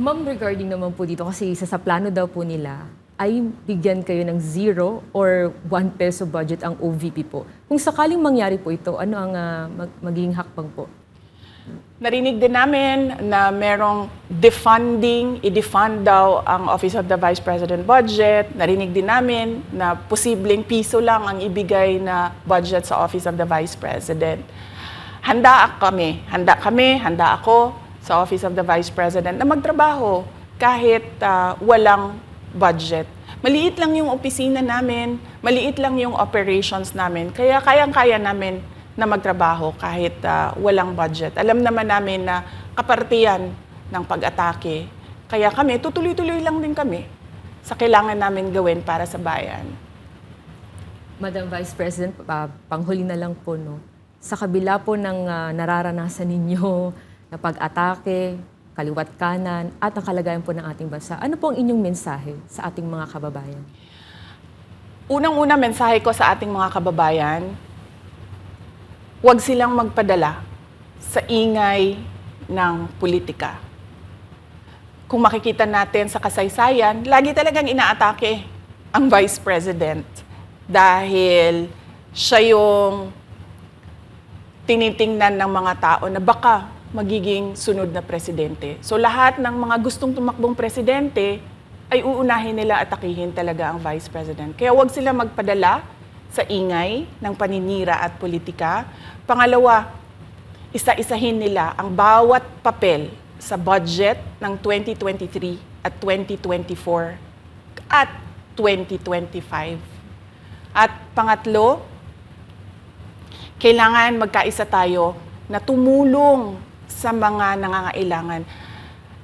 Ma'am, regarding naman po dito, kasi isa sa plano daw po nila ay bigyan kayo ng zero or 1 peso budget ang OVP po. Kung sakaling mangyari po ito, ano ang ah, mag- magiging hakbang po? Narinig din namin na merong defunding, i-defund daw ang Office of the Vice President budget. Narinig din namin na posibleng piso lang ang ibigay na budget sa Office of the Vice President. Handa kami, handa kami, handa ako sa Office of the Vice President na magtrabaho kahit ah, walang budget. Maliit lang yung opisina namin, maliit lang yung operations namin, kaya kayang-kaya namin na magtrabaho kahit ah, walang budget. Alam naman namin na kapartiyan ng pag-atake. Kaya kami, tutuloy-tuloy lang din kami sa kailangan namin gawin para sa bayan. Madam Vice President, pa- panghuli na lang po, no? Sa kabila po ng ah, nararanasan ninyo na pag-atake, kaliwat kanan, at ang kalagayan po ng ating bansa, ano po ang inyong mensahe sa ating mga kababayan? Unang-una mensahe ko sa ating mga kababayan, huwag silang magpadala sa ingay ng politika. Kung makikita natin sa kasaysayan, lagi talagang inaatake ang Vice President dahil siya yung tinitingnan ng mga tao na baka magiging sunod na presidente. So lahat ng mga gustong tumakbong presidente ay uunahin nila atakihin talaga ang Vice President. Kaya huwag sila magpadala sa ingay ng paninira at politika. Pangalawa, isa-isahin nila ang bawat papel sa budget ng 2023 at 2024 at 2025. At pangatlo, kailangan magkaisa tayo na tumulong sa mga nangangailangan.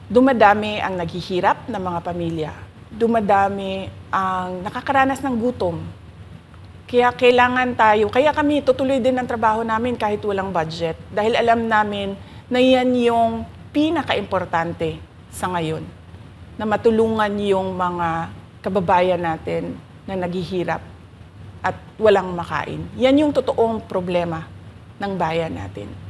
Dumadami ang naghihirap ng mga pamilya. Dumadami ang nakakaranas ng gutom. Kaya kailangan tayo, kaya kami tutuloy din ang trabaho namin kahit walang budget. Dahil alam namin na yan yung pinaka-importante sa ngayon. Na matulungan yung mga kababayan natin na naghihirap at walang makain. Yan yung totoong problema ng bayan natin.